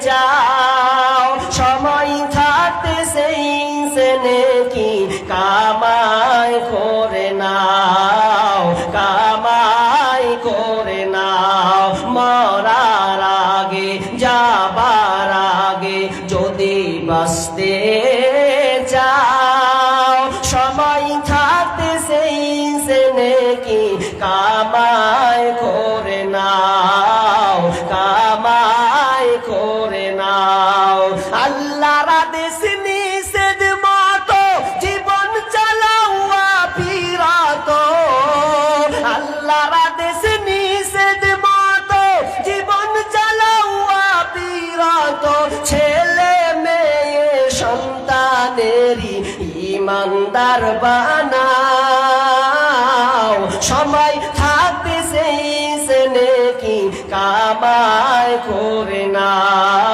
যাও। সময় থাকতে সেই সেনে কি কামাই করে নাও? কামাই করে নাও। মরার আগে, যাবার আগে যদি বাঁচতে চাও। সময় থাকতে সেই সেনে কি কামাই করে ইমানদার বানাও। সময় থাকতে সেই সেনে কি কামায় করে নাও।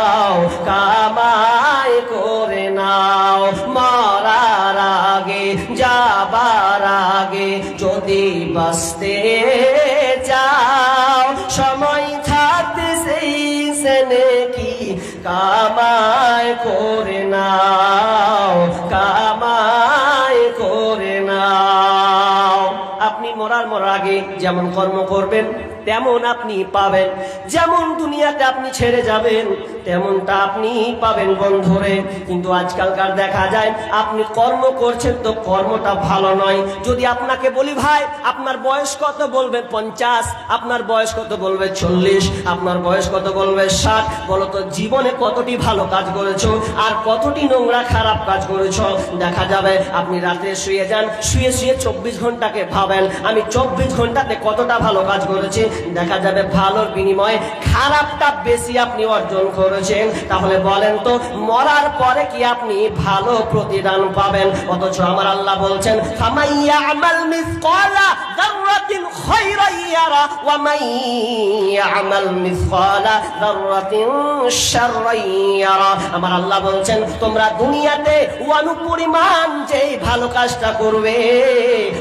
মরার মরার আগে যেমন কর্ম করবেন তেমন আপনি পাবেন। যেমন দুনিয়াতে আপনি ছেড়ে যাবেন তেমনটা আপনি পাবেন বন্ধুরে। কিন্তু আজকালকার দেখা যায়, আপনি কর্ম করছেন তো কর্মটা ভালো নয়। যদি আপনাকে বলি, ভাই, আপনার বয়স কত? বলবে, পঞ্চাশ। আপনার বয়স কত? বলবে, চল্লিশ। আপনার বয়স কত? বলবে, ষাট। বলো তো, জীবনে কতটি ভালো কাজ করেছ? আর কতটি নোংরা খারাপ কাজ করেছ? দেখা যাবে, আপনি রাতে শুয়ে যান, শুয়ে শুয়ে চব্বিশ ঘন্টাকে ভাবেন, আমি চব্বিশ ঘন্টাতে কতটা ভালো কাজ করেছি? দেখা যাবে, ভালোর বিনিময়ে খারাপটা বেশি আপনি অর্জন করেছেন, তাহলে বলেন তো, মরার পরে কি আপনি ভালো প্রতিদান পাবেন? অথচ আমার আল্লাহ বলছেন ফামাইয়া আমাল মিসকালা যাররাতিন খায়রান ইয়ারা, ওয়া মান ইয়ামাল মিসকালা যাররাতিন শাররান ইয়ারা। আমার আল্লাহ বলছেন, তোমরা দুনিয়াতে অনুপরিমাণ যেই ভালো কাজটা করবে,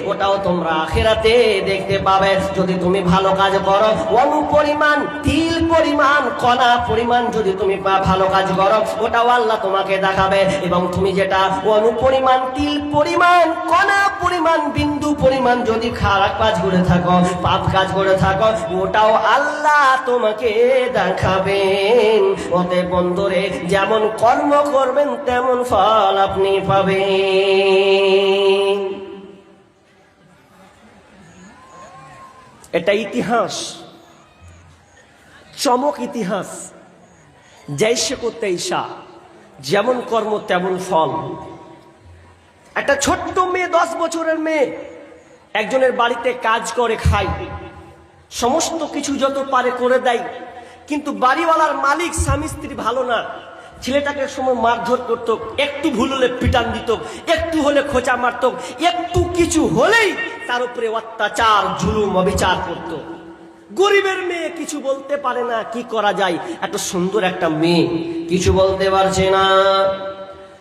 ওটাও তোমরা আখেরাতে দেখতে পাবে। যদি তুমি ভালো কাজ করো, অনুপরিমাণ, তিল পরিমাণ কণা পরিমাণ যদি তুমি ভালো কাজ করো ওটাও আল্লাহ তোমাকে দেখাবে। এবং তুমি যেটা অনুপরিমাণ তিল পরিমাণ, কণা পরিমাণ, বিন্দু পরিমাণ যদি খারাপ কাজ করে থাকো, পাপ কাজ করে থাকো, ওটাও আল্লাহ তোমাকে দেখাবেন। ওতে বন্ধুরে, যেমন কর্ম করবেন, তেমন ফল আপনি পাবেন। এটা ইতিহাস। চমক ইতিহাস। জৈসে করতে ঈশা যেমন কর্ম তেমন ফল। একটা ছোট্ট মেয়ে, দশ বছরের মেয়ে, একজনের বাড়িতে কাজ করে, খায়। সমস্ত কিছু যত পারে করে দেয়, কিন্তু বাড়িওয়ালার মালিক স্বামী স্ত্রী ভালো না। ছেলেটাকে সময় মারধর করত, একটু ভুল হলে পিটান দিত, একটু হলে খোঁচা মারত, একটু কিছু হলেই তার উপরে অত্যাচার, জুলুম, অবিচার করত। গরিবের মেয়ে কিছু বলতে পারে না, কি করা যায়? এত সুন্দর একটা মেয়ে, কিছু বলতে পারছে না।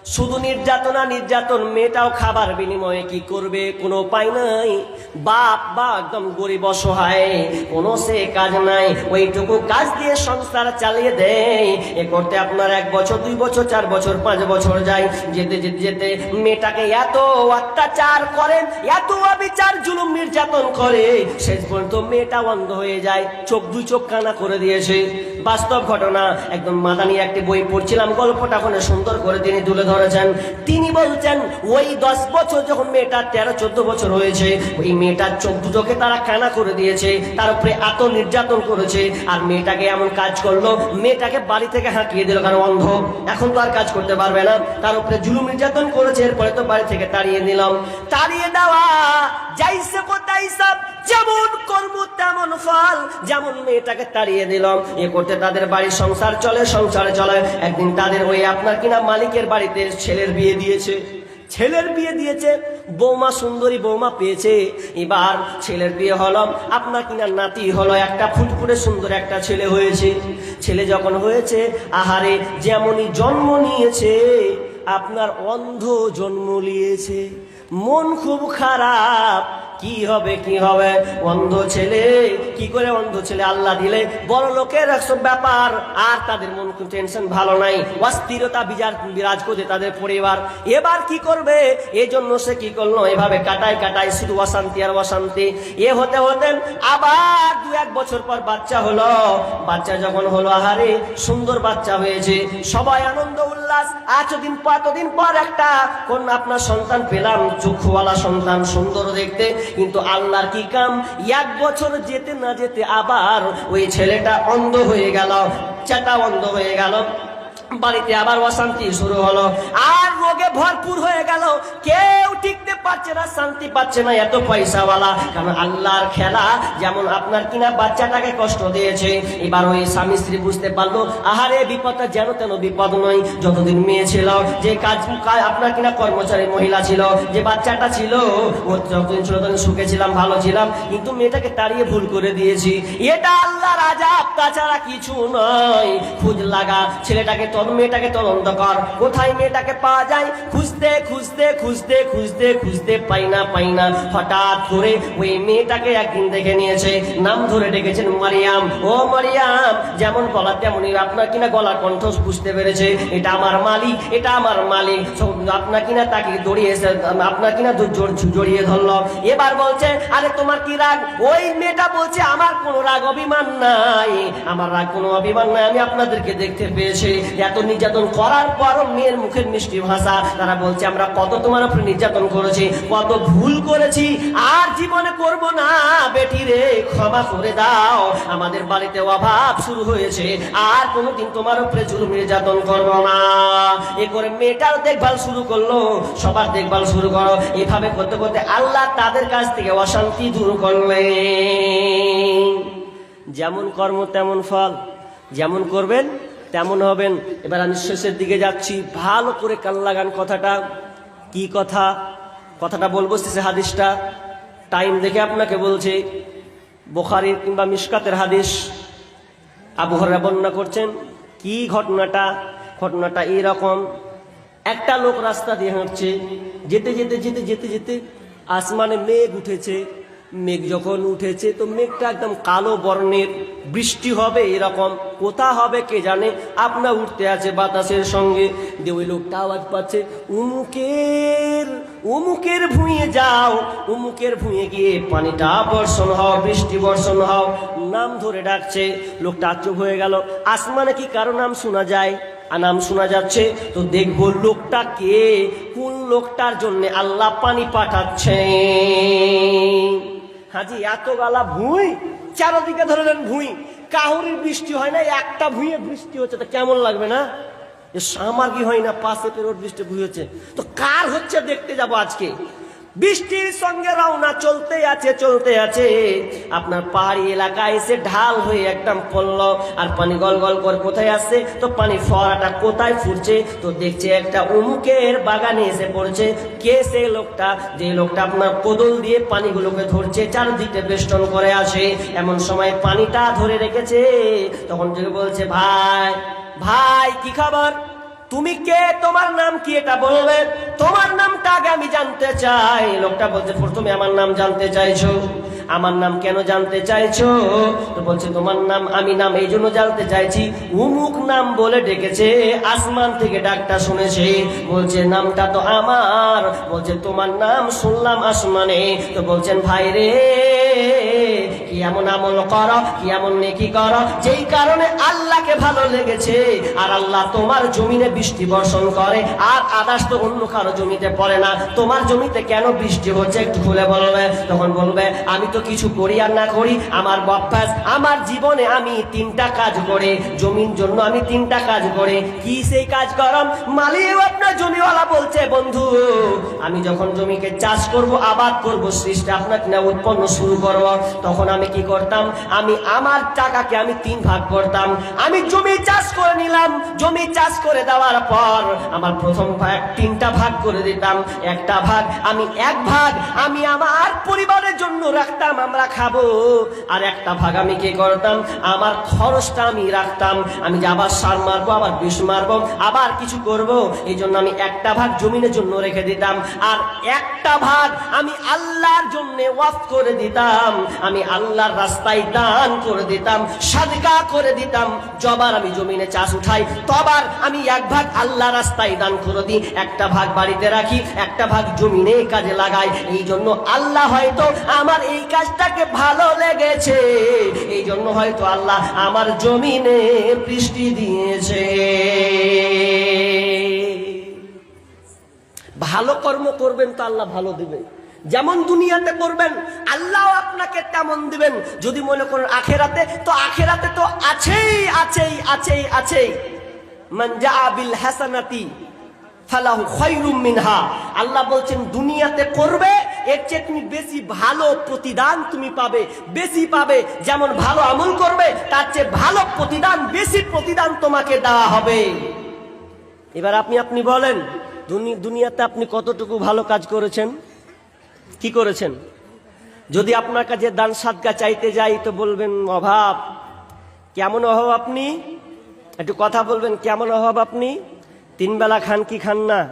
শুধু নির্যাতনা নির্যাতন, মেয়েটাও খাবার বিনিময়ে কি করবে? কোনো উপায় নাই। বাপ, বা একদম গরিব অসহায়। কোনো সে কাজ নাই। ওইটুকু কাজ দিয়ে সংসার চালিয়ে দেয়। এ করতে আপনার এক বছর, দুই বছর, চার বছর, পাঁচ বছর যায়। যেতে যেতে যেতে মেয়েটাকে এত অত্যাচার করেন, এত অবিচার, জুলুম, নির্যাতন করে। শেষ পর্যন্ত মেয়েটা অন্ধ হয়ে যায়। চোখ, দুই চোখ কানা করে দিয়েছে। বাস্তব ঘটনা। একদম মাদানি একটি বই পড়ছিলাম, গল্পটা ওখানে সুন্দর করে তিনি তুলে ধরেছেন। তিনি বলছেন, ওই দশ বছর যখন মেয়েটার তেরো, চোদ্দ বছর হয়েছে, ওই মেয়েটার চোখ দুটোকে তারা কানা করে দিয়েছে, তার উপরে এত নির্যাতন করেছে, আর মেয়েটাকে এমন কাজ করল, মেয়েটাকে বাড়ি থেকে হাঁকিয়ে দিল, কারণ অন্ধ। এখন তো আর কাজ করতে পারবে না। তার উপরে জুলুম নির্যাতন করেছে, এরপরে তো বাড়ি থেকে তাড়িয়ে দিলাম। তাড়িয়ে দেওয়া যাইছে সব? যেমন কর্ম, তেমন ফল। যেমন মেয়েটাকে তাড়িয়ে দিলাম, এ করতে তাদের বাড়ির সংসার চলে, সংসারে চলে। একদিন তাদের ওই আপনার কিনা মালিকের বাড়িতে ছেলের বিয়ে দিয়েছে। ছেলের বিয়ে দিয়েছে, বৌমা সুন্দরী বৌমা পেয়েছে। এবার ছেলের বিয়ে হলো, আপনার কিনা নাতি হলো, একটা ফুটফুটে সুন্দর একটা ছেলে হয়েছে। ছেলে যখন হয়েছে, আহারে যেমনই জন্ম নিয়েছে, আপনার অন্ধ জন্ম নিয়েছে। মন খুব খারাপ কি হবে কি হবে? অন্ধ ছেলে, কি করে অন্ধ ছেলে আল্লাহ দিলে? বড় লোকের একসব ব্যাপার, আর তাদের মন টেনশন ভালো নাই। অস্থিরতা বিজার বিরাজ করছে তাদের পরিবার। এবার কি করবে? এই জন্য সে কি করল? এভাবে কাটায় কাটায় শুধু অশান্তি আর অশান্তি। এ হতে হতেন আবার দু এক বছর পর বাচ্চা হলো। বাচ্চা যখন হলো, আহারে, সুন্দর বাচ্চা হয়েছে। সবাই আনন্দ, উল্লাস। এতদিন পর এতদিন পর একটা কোন আপনার সন্তান পেলাম, চক্ষুওয়ালা সন্তান, সুন্দর দেখতে। কিন্তু আল্লাহর কি কাম? এক বছর যেতে না যেতে আবার ওই ছেলেটা অন্ধ হয়ে গেল চাটা অন্ধ হয়ে গেল। বাড়িতে আবার অশান্তি শুরু হলো। আর ভরপুর হয়ে গেল। কেউ টিকতে পারছে না, শান্তি পাচ্ছে না এত পয়সাওয়ালা। কারণ আল্লাহর খেলা যেমন আপনার কিনা বাচ্চাটাকে কষ্ট দিয়েছে, এবার ওই স্বামী স্ত্রী বুঝতে পারল, আহারে বিপদটা যেন তেন বিপদ নয়। যতদিন মেয়ে ছিল, যে কাজ আপনার কিনা কর্মচারী মহিলা ছিল, যে বাচ্চাটা ছিল, ও যতদিন ছিল ততদিন সুখে ছিলাম, ভালো ছিলাম, কিন্তু মেয়েটাকে তাড়িয়ে ভুল করে দিয়েছি। এটা আল্লাহর আজাব তাছাড়া কিছু নয়। খুঁজ লাগা, ছেলেটাকে তোর মেয়েটাকে তদন্ত কর। কোথায় মেয়েটাকে পাওয়া যায়? খুঁজতে খুঁজতে খুঁজতে খুঁজতে খুঁজতে পাই না পাই না। হঠাৎ করে ওই মেয়েটাকে একদিন দেখে নিয়েছে। নাম ধরে ডেকেছেন মারিয়াম। ও মারিয়াম, যেমন গলা তেমনই আপনার কিনা গলার কণ্ঠ বুঝতে পেরেছে। এটা আমার মালিক, এটা আমার মালিক। আপনার কিনা তাকে দড়িয়ে আপনার কিনা জড়িয়ে ধরলো। এবার বলছে, আরে তোমার কি রাগ? ওই মেয়েটা বলছে, আমার কোনো রাগ, অভিমান নাই। আমার রাগ কোনো অভিমান নাই। আমি আপনাদেরকে দেখতে পেয়েছি। এত নির্যাতন করার পরও মেয়ের মুখের মিষ্টি ভাষা তারা বলছে, আমরা কত তোমার উপরে নির্যাতন করেছি, কত ভুল করেছি, আর জীবনে করব না। বেটি রে, ক্ষমা করে দাও। আমাদের বাড়িতে অভাব শুরু হয়েছে, আর কোনোদিন তোমার উপরে জুলুম, নির্যাতন করব না। এ করে মেয়েটার দেখভাল শুরু করল, সবার দেখভাল শুরু করো। এভাবে করতে করতে আল্লাহ তাদের কাছ থেকে অশান্তি দূর করলেন। যেমন কর্ম, তেমন ফল। যেমন করবেন তেমন হবেন। এবার আমি শেষের দিকে যাচ্ছি। ভালো করে কান লাগান কথাটা। কি কথা? কথাটা বলব শেষে হাদিসটা। টাইম দেখে আপনাকে বলছি, বোখারির কিংবা মিসকাতের হাদিস। আবহাওয়া বর্ণনা করছেন, কি ঘটনাটা? ঘটনাটা এরকম একটা লোক রাস্তা দিয়ে হাঁটছে, যেতে যেতে যেতে যেতে যেতে আসমানে মেঘ উঠেছে। মেঘ যখন উঠেছে তো মেঘটা একদম কালো বর্ণের। বৃষ্টি হবে এরকম। কোথা হবে কে জানে? আপনার উঠতে আছে বাতাসের সঙ্গে। দিয়ে ওই লোকটা আওয়াজ পাচ্ছে, উমুকের উমুকের ভুঁয়ে যাও। উমুকের ভুঁয়ে গিয়ে পানিটা বর্ষণ হও, বৃষ্টি বর্ষণ হও। নাম ধরে ডাকছে। লোকটা আচ্চুপ হয়ে গেল, আসমানে কি কারও নাম শোনা যায়? আর নাম শোনা যাচ্ছে? তো দেখব লোকটা কে? কোন লোকটার জন্য আল্লাহ পানি পাঠাচ্ছে হাজি, এত গালা ভুঁই, চারদিকে ধরলেন ভুঁই। কাহুরির বৃষ্টি হয় না, একটা ভুঁয়ে বৃষ্টি হচ্ছে, তা কেমন লাগবে না? সামাগি হয় না পাশে পেরোর বৃষ্টি ভুঁই হচ্ছে। তো কার হচ্ছে দেখতে যাব আজকে? বৃষ্টির সঙ্গে রওনা চলতে আছে চলতে আছে। আপনার পাহাড়ি এলাকায় এসে ঢাল হয়ে একদম পড়ল। আর পানি গল গল করে কোথায় আসছে? তো পানি ফোয়ারাটা কোথায় ফুটছে? তো দেখছে একটা উমুকের বাগানে এসে পড়ছে। কে সে লোকটা? যে লোকটা আপনার কোদল দিয়ে পানিগুলোকে ধরছে, চারদিকে বেষ্টন করে আসে এমন সময় পানিটা ধরে রেখেছে। তখন যে বলছে, ভাই ভাই, কি খাবার? তুমি কে? তোমার নাম কি এটা বলবে? তোমার নামটা আগে আমি জানতে চাই। লোকটা বলছে, প্রথমে আমার নাম জানতে চাইছো। আমার নাম কেন জানতে চাইছো? তো বলছে, তোমার নাম আমি নাম এই জন্য জানতে চাইছি। উমুক নাম বলে ডেকেছে, আসমান থেকে ডাকটা শুনেছে। বলছে, নামটা তো আমার। বলছে, তোমার নাম শুনলাম আসমানে। তো বলছেন, ভাই রে এমন আমল করো কি এমন নেকি করো। যেই কারণে আল্লাহকে ভালো লেগেছে, আর আল্লাহ তোমার জমিনে বৃষ্টি বর্ষণ করে, আর আদাস তো অন্য কারও জমিতে পড়ে না। তোমার জমিতে কেন বৃষ্টি হচ্ছে একটু খুলে বলবে তখন বলবে, আমি তো কিছু করি আর না করি, আমার অভ্যাস আমার জীবনে আমি তিনটা কাজ করে, জমির জন্য আমি তিনটা কাজ করে। কি সেই কাজ করম? মালিক আপনার জমিওয়ালা বলছে, বন্ধু, আমি যখন জমিকে চাষ করব, আবাদ করব, সৃষ্টি আপনার কিনা উৎপন্ন শুরু করব। তখন আমি কি করতাম? আমি আমার টাকাকে আমি তিন ভাগ করতাম। আমি জমি চাষ করে নিলাম। জমি চাষ করে দেওয়ার পর আমার প্রথম ভাগ তিনটা ভাগ করে দিতাম। একটা ভাগ আমি এক ভাগ আমি আমার পরিবারের জন্য রাখতাম, আমরা খাব। আর একটা ভাগ আমি কি করতাম? আমার খরচটা আমি রাখতাম। আমি যে আবার সার মারবো, আবার বিষ মারবো, আবার কিছু করব, এই জন্য আমি একটা ভাগ জমিনের জন্য রেখে দিতাম। আর একটা ভাগ আমি আল্লাহর জন্য ওয়াফ করে দিতাম। আমি আল্লাহর রাস্তায় দান করে দিতাম সাদকা করে দিতাম। জবার আমি জমিনে চাষ উঠাই, তবার আমি এক ভাগ আল্লাহ রাস্তায় দান করে দিই, একটা ভাগ বাড়িতে রাখি, একটা ভাগ জমিনে কাজে লাগাই। এই জন্য আল্লাহ হয়তো আমার এই কাজটাকে ভালো লেগেছে। এই জন্য হয়তো আল্লাহ আমার জমিনে বৃষ্টি দিয়েছে। ভালো কর্ম করবেন তো আল্লাহ ভালো দিবেন। যেমন দুনিয়াতে করবেন আল্লাহ আপনাকে তেমন দিবেন। যদি মনে করেন আখেরাতে, তো আখেরাতে তো আছেই আছেই আছেই আছেই। মান জাআ বিল হাসানাতি ফালাহু মিনহা। আল্লাহ বলছেন, দুনিয়াতে করবে, এর চেয়ে তুমি বেশি ভালো প্রতিদান তুমি পাবে, বেশি পাবে। যেমন ভালো আমল করবে, তার চেয়ে ভালো প্রতিদান, বেশি প্রতিদান তোমাকে দেওয়া হবে। এবার আপনি আপনি বলেন দুনিয়াতে আপনি কতটুকু ভালো কাজ করেছেন? কি করেছেন? যদি আপনার কাছে দান সাদকা চাইতে যাই তো বলবেন, অভাব। কেমন অভাব আপনি? একটু কথা বলবেন, কেমন অভাব আপনি? তিন বেলা খান কি খান না?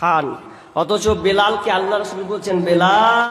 খান। অথচ বেলালকে আল্লাহ রসুল বলছেন, বেলাল